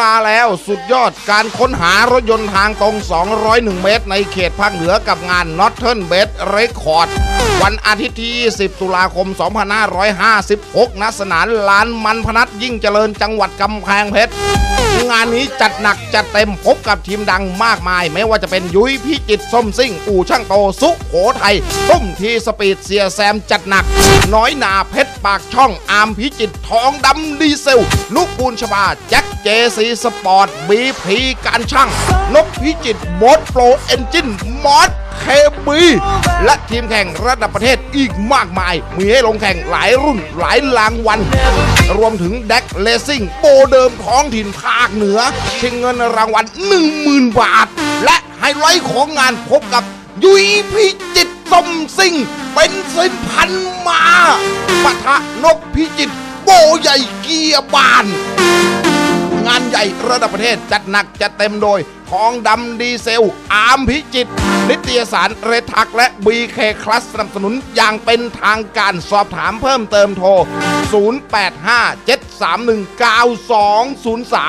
ลาแล้วสุดยอดการค้นหารถยนต์ทางตรง 201 เมตร ในเขตภาคเหนือกับงาน Northern b e d Record วันอาทิตย์ที่ 10 ตุลาคม 2556 ณ สนามลานมันพนัสยิ่งเจริญจังหวัดกำแพงเพชรงานนี้จัดหนักจัดเต็มพบกับทีมดังมากมาย ไม่ว่าจะเป็นยุ้ยพิจิตส้มซิ่ง อู่ช่างโตสุโขทัยตุ้มทีสปีดเสียแซมจัดหนัก น้อยนาเพชรปากช่องอามพิจิตทองดำดีเซลนุกปูนชบาแจ็คเจซีสปอร์ตบีพีการช่างนกพิจิตรโบสโปรเอนจินมอสเคบีและทีมแข่งระดับประเทศอีกมากมาย มีให้ลงแข่งหลายรุ่นหลายรางวัลรวมถึงแดกเลซิ่งโปเดิมท้องถิ่นภาคเหนือชิงเงินรางวัล 10,000 บาท และไฮไลท์ของงานพบกับยุยพิจิตสมซิ่ง เป็นสินพันมาปะทะนกพิจิตโบใหญ่เกียบาน งานใหญ่ระดับประเทศจัดหนักจัดเต็มโดย ทองดำดีเซล อาร์มพิจิต นิตยสารเรทักและ BK คลัสสนับสนุนอย่างเป็นทางการสอบถามเพิ่มเติมโทร 0857319203